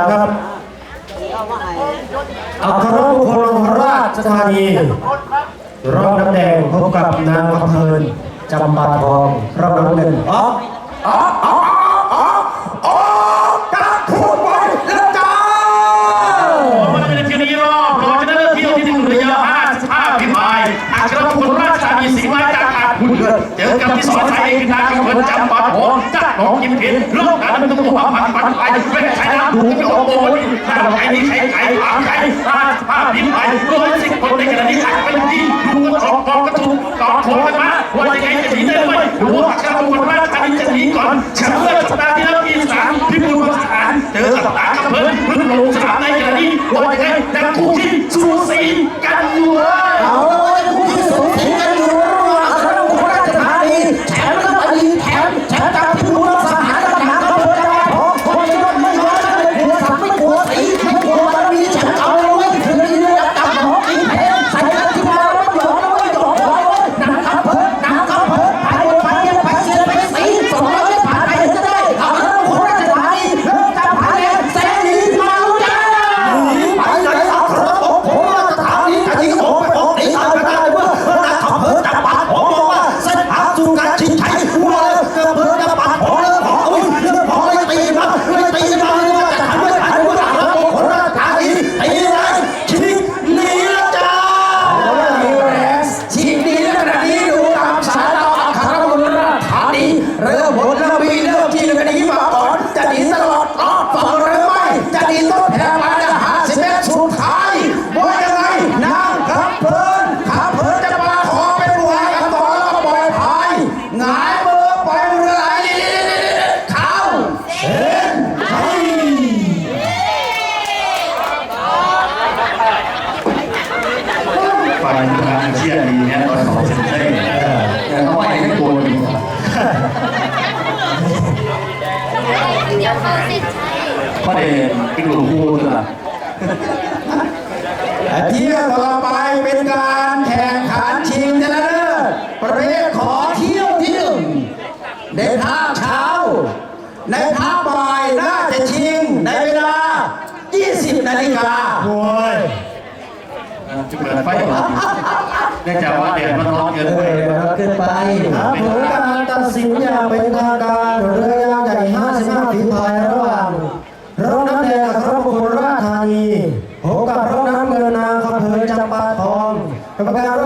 าวครับอัครมงคลราชธานีรอบน้ำแดงพบกับนางคำเพลินจำปาทองรอบน้ำเงินอ๋ออ๋ออ๋ออ๋ออ๋อกระพูดไปแล้วจ้ามันนเพียงนี้รอบรองชนะเลิศเที่ยวที่หนึ่งระยะ55พิมายอัครพลราชธานีสิงห์มาจากอาจคุณเจอกับที่สอนชัยคือนางกำเพินจำปาทอง นองยิมเพียนเรื่องการเป็นตัวผันผันไปเป็นชายน้ำถูกไม่อกโอนทางไก่นี่ใช้ไก่ผางไก่ราชภาพพิมายร้อยสิบคนในขณะนี้อาจเป็นที่ดูกันสองกองกระทุกกองโถกันมาว่าจะไงจะหนีได้ไหมดูว่าอัครพลราชธานีจะหนีก่อนแชมป์เลิศสัปดาห์ที่แล้วที่สามพิบูลสถานเจอกับตากำเพินเพิ่งลงสนามในขณะนี้ว่าจะไง หงายมือปล่อยมือไหลเข้าเส้นชัยฝ่ายทางเชียร์ดีนี่ยตอนสองเซนเต้แต่เขาไปไม่กลัวเลยเดี๋ยวเขาสิใช่ข้อเด่นเป็นกลุ่มคู่ตัวละเที่ยวต่อไป เช้า ในภาคบ่ายน่าจะชิงในเวลา 20 นาฬิกาโอ้ยจะเปิดไฟก่อนเนื่องจากว่าแดดมันร้อนเกินไปเกินไปครับผลการตัดสินอย่างเป็นทางการเรือยาวใหญ่ 55 ฝีพายระหว่างรถน้ำแดงกับรถบุรีราชธานีพบกับรถน้ำเงินนางคำเพลินจำปาทองกรรมการ